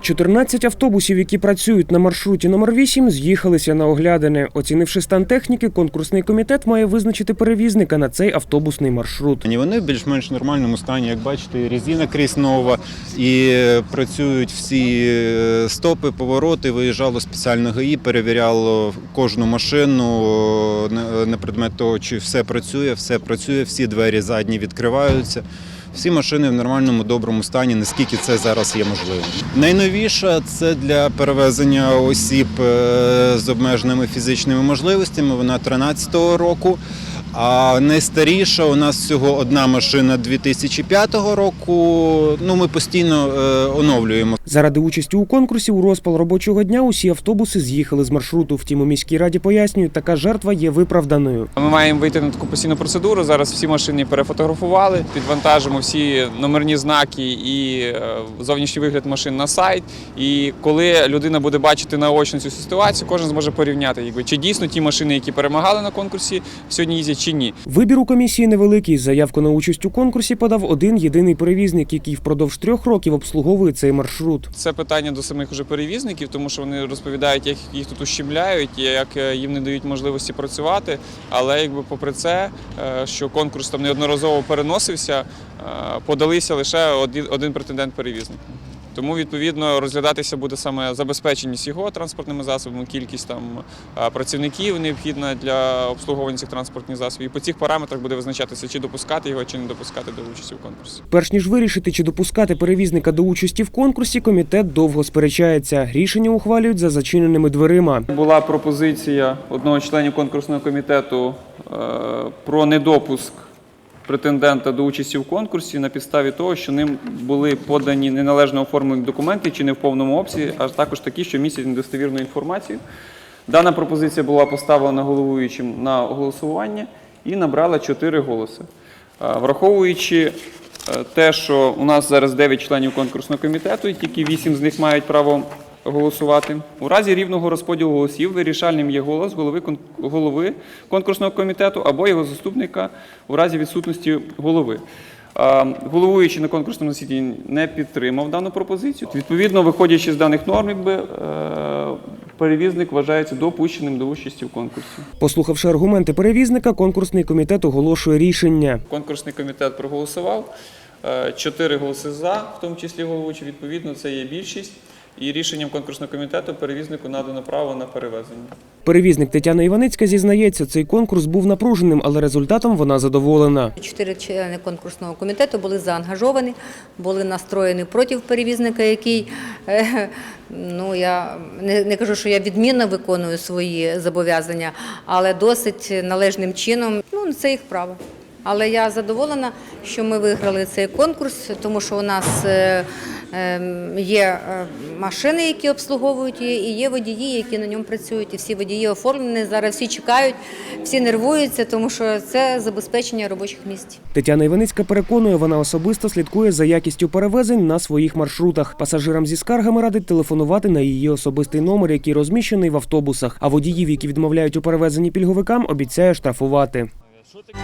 14 автобусів, які працюють на маршруті номер 8, з'їхалися на оглядини. Оцінивши стан техніки, конкурсний комітет має визначити перевізника на цей автобусний маршрут. Вони в більш-менш нормальному стані, як бачите, резина крізь нова, і працюють всі е, стопи, повороти. Виїжджало спеціально ГАІ, перевіряло кожну машину е, на предмет того, чи все працює, все працює, всі двері задні відкриваються. Всі машини в нормальному доброму стані, наскільки це зараз є можливим. Найновіша це для перевезення осіб е, з обмеженими фізичними можливостями. Вона 13-го року. А найстаріша у нас всього одна машина 2005 року. Ну ми постійно е, оновлюємо Заради участі у конкурсі у розпал робочого дня усі автобуси з'їхали з маршруту. Втім, у міській раді пояснюють, така жертва є виправданою. Ми маємо вийти на таку постійну процедуру. Зараз всі машини перефотографували, підвантажимо всі номерні знаки і е, зовнішній вигляд машин на сайт. І коли людина буде бачити наочно цю ситуацію, кожен зможе порівняти, якби чи дійсно ті машини, які перемагали на конкурсі, сьогодні їздять чи ні. Вибір у комісії невеликий. Заявку на участь у конкурсі подав один єдиний перевізник, який впродовж трьох років обслуговує цей маршрут. Це питання до самих уже перевізників, тому що вони розповідають, як їх тут ущемляють, як е, їм не дають можливості працювати. Але якби попри це, е, що конкурс там неодноразово переносився, е, подалися лише один, один претендент-перевізник. Тому відповідно розглядатися буде саме забезпеченість його транспортними засобами, кількість там працівників необхідна для обслуговування цих транспортних засобів. І по цих параметрах буде визначатися, чи допускати його, чи не допускати до участі в конкурсі. Перш ніж вирішити, чи допускати перевізника до участі в конкурсі, комітет довго сперечається. Рішення ухвалюють за зачиненими дверима. Була пропозиція одного з членів конкурсного комітету е, про недопуск претендента до участі в конкурсі на підставі того, що ним були подані неналежно оформлені документи чи не в повному обсязі, а також такі, що містять недостовірну інформацію. Дана пропозиція була поставлена головуючим на голосування і набрала 4 голоси. Враховуючи е, те, що у нас зараз 9 членів конкурсного комітету, і тільки 8 з них мають право голосувати. У разі рівного розподілу голосів вирішальним є голос голови, голови конкурсного комітету або його заступника у разі відсутності голови. Головуючий на конкурсному засіданні не підтримав дану пропозицію. Відповідно, виходячи з даних норм, якби, е, перевізник вважається допущеним до участі в конкурсі. Послухавши аргументи перевізника, конкурсний комітет оголошує рішення. Конкурсний комітет проголосував. е, Чотири голоси за, в тому числі головуючий. Відповідно, це є більшість. І рішенням конкурсного комітету перевізнику надано право на перевезення. Перевізник Тетяна Іваницька зізнається, цей конкурс був напруженим, але результатом вона задоволена. Чотири члени конкурсного комітету були заангажовані, були настроєні проти перевізника, який е, ну я не, не кажу, що я відмінно виконую свої зобов'язання, але досить належним чином. Ну це їх право. Але я задоволена, що ми виграли цей конкурс, тому що у нас е, е, є е, машини, які обслуговують її, і є водії, які на ньому працюють. І всі водії оформлені. Зараз всі чекають, всі нервуються, тому що це забезпечення робочих місць. Тетяна Іваницька переконує, вона особисто слідкує за якістю перевезень на своїх маршрутах. Пасажирам зі скаргами радить телефонувати на її особистий номер, який розміщений в автобусах. А водіїв, які відмовляють у перевезенні пільговикам, обіцяє штрафувати. Що таке?